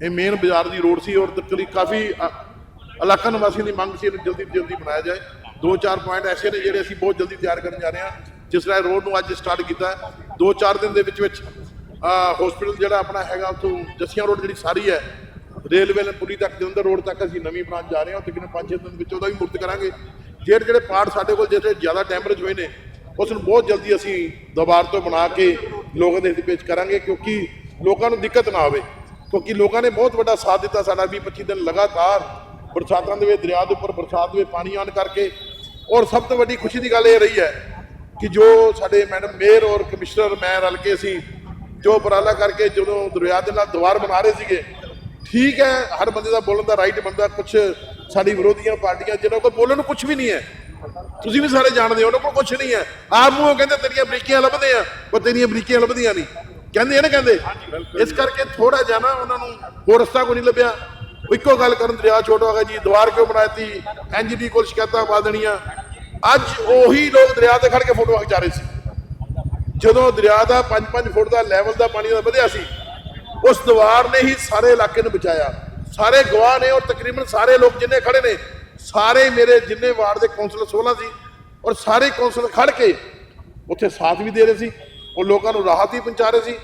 ਇਹ ਮੇਨ ਬਾਜ਼ਾਰ ਦੀ ਰੋਡ ਸੀ ਔਰ ਤਕਰੀਬਨ ਕਾਫੀ ਅ, ਇਲਾਕਾ ਨਿਵਾਸੀਆਂ ਦੀ ਮੰਗ ਸੀ ਇਹਨੂੰ ਜਲਦੀ ਤੋਂ ਜਲਦੀ ਬਣਾਇਆ ਜਾਏ। ਦੋ ਚਾਰ ਪੁਆਇੰਟ ਐਸੇ ਨੇ ਜਿਹੜੇ ਅਸੀਂ ਬਹੁਤ ਜਲਦੀ ਤਿਆਰ ਕਰਨ ਜਾ ਰਹੇ ਹਾਂ ਜਿਸ ਤਰ੍ਹਾਂ ਰੋਡ ਨੂੰ ਅੱਜ ਸਟਾਰਟ ਕੀਤਾ ਦੋ ਚਾਰ ਦਿਨ ਦੇ ਵਿੱਚ ਵਿੱਚ ਹਸਪੀਟਲ ਜਿਹੜਾ ਆਪਣਾ ਹੈਗਾ ਉੱਥੋਂ ਜੱਸੀਆਂ ਰੋਡ ਜਿਹੜੀ ਸਾਰੀ ਹੈ ਰੇਲਵੇ ਨੇ ਪੁਲੀ ਤੱਕ ਜਲੰਧਰ ਰੋਡ ਤੱਕ ਅਸੀਂ ਨਵੀਂ ਬ੍ਰਾਂਚ ਜਾ ਰਹੇ ਹਾਂ। ਤਕਰੀਬਨ ਪੰਜ ਛੇ ਦਿਨ ਵਿੱਚ ਉਹਦਾ ਵੀ ਮੁਰਤ ਕਰਾਂਗੇ। ਜਿਹੜੇ ਜਿਹੜੇ ਪਾਰਟ ਸਾਡੇ ਕੋਲ ਜਿਹੜੇ ਜ਼ਿਆਦਾ ਡੈਮੇਜ ਹੋਏ ਨੇ ਉਸ ਨੂੰ ਬਹੁਤ ਜਲਦੀ ਅਸੀਂ ਦੁਬਾਰਾ ਤੋਂ ਬਣਾ ਕੇ ਲੋਕਾਂ ਦੇ ਹਿੱਤ ਵਿੱਚ ਕਰਾਂਗੇ ਕਿਉਂਕਿ ਲੋਕਾਂ ਨੂੰ ਦਿੱਕਤ ਨਾ ਆਵੇ। ਕਿਉਂਕਿ ਲੋਕਾਂ ਨੇ ਬਹੁਤ ਵੱਡਾ ਸਾਥ ਦਿੱਤਾ ਸਾਡਾ 20 25 ਦਿਨ ਲਗਾਤਾਰ ਬਰਸਾਤਾਂ ਦੇ ਵਿੱਚ ਦਰਿਆ ਦੇ ਉੱਪਰ ਬਰਸਾਤ ਦੇ ਵਿੱਚ ਪਾਣੀ ਆਉਣ ਕਰਕੇ। ਔਰ ਸਭ ਤੋਂ ਵੱਡੀ ਖੁਸ਼ੀ ਦੀ ਗੱਲ ਇਹ ਰਹੀ ਹੈ ਕਿ ਜੋ ਸਾਡੇ ਮੈਡਮ ਮੇਅਰ ਔਰ ਕਮਿਸ਼ਨਰ ਮੈਂ ਰਲ ਕੇ ਅਸੀਂ ਜੋ ਉਪਰਾਲਾ ਕਰਕੇ ਜਦੋਂ ਦਰਿਆ ਦੇ ਨਾਲ ਦੀਵਾਰ ਬਣਾ ਰਹੇ ਸੀਗੇ, ਠੀਕ ਹੈ, ਹਰ ਬੰਦੇ ਦਾ ਬੋਲਣ ਦਾ ਰਾਈਟ ਬੰਦਾ ਕੁਝ ਸਾਡੀ ਵਿਰੋਧੀਆਂ ਪਾਰਟੀਆਂ ਜਿਹਨਾਂ ਕੋਲ ਬੋਲਣ ਨੂੰ ਕੁਝ ਵੀ ਨਹੀਂ ਹੈ। ਤੁਸੀਂ ਵੀ ਸਾਰੇ ਜਾਣਦੇ ਹੋ, ਉਹਨਾਂ ਕੋਲ ਕੁਝ ਨਹੀਂ ਹੈ। ਆਪ ਮੂੰਹੋਂ ਕਹਿੰਦੇ ਤੇਰੀਆਂ ਬਰੀਕੀਆਂ ਲੱਭਦੇ ਆ, ਪਰ ਤੇਰੀਆਂ ਬਰੀਕੀਆਂ ਲੱਭਦੀਆਂ ਨਹੀਂ। ਕਹਿੰਦੇ ਆ ਨਾ, ਕਹਿੰਦੇ, ਇਸ ਕਰਕੇ ਥੋੜਾ ਜਿਹਾ ਨਾ ਉਹਨਾਂ ਨੂੰ ਹੋਰ ਰਸਤਾ ਕੋਈ ਨਹੀਂ ਲੱਭਿਆ। ਇੱਕੋ ਗੱਲ ਕਰਨ ਦਰਿਆ ਛੋਟਾ ਹੋ ਗਿਆ ਜੀ, ਦੀਵਾਰ ਕਿਉਂ ਬਣਾਤੀ ਐਨਜੀਟੀ ਕੋਲ ਸ਼ਿਕਾਇਤਾਂ ਪਾ ਦੇਣੀਆਂ। ਅੱਜ ਉਹੀ ਲੋਕ ਦਰਿਆ ਤੇ ਖੜ ਕੇ ਫੋਟੋਆਂ ਖਿਚਾ ਰਹੇ ਸੀ। ਜਦੋਂ ਦਰਿਆ ਦਾ 5-5 ਫੁੱਟ ਦਾ ਲੈਵਲ ਦਾ ਪਾਣੀ ਦਾ ਵਧਿਆ ਸੀ, ਉਸ ਦੀਵਾਰ ਨੇ ਹੀ ਸਾਰੇ ਇਲਾਕੇ ਨੂੰ ਬਚਾਇਆ। ਸਾਰੇ ਗਵਾਹ ਨੇ ਔਰ ਤਕਰੀਬਨ ਸਾਰੇ ਲੋਕ ਜਿੰਨੇ ਖੜੇ ਨੇ, ਸਾਰੇ ਮੇਰੇ ਜਿੰਨੇ ਵਾਰਡ ਦੇ ਕੌਂਸਲਰ 16 ਸੀ, ਔਰ ਸਾਰੇ ਕੌਂਸਲਰ ਖੜ ਕੇ ਉੱਥੇ ਸਾਥ ਵੀ ਦੇ ਰਹੇ ਸੀ। ਉਹ ਲੋਕਾਂ ਨੂੰ ਰਾਹਤ ਵੀ ਪਹੁੰਚਾ ਰਹੇ ਸੀ।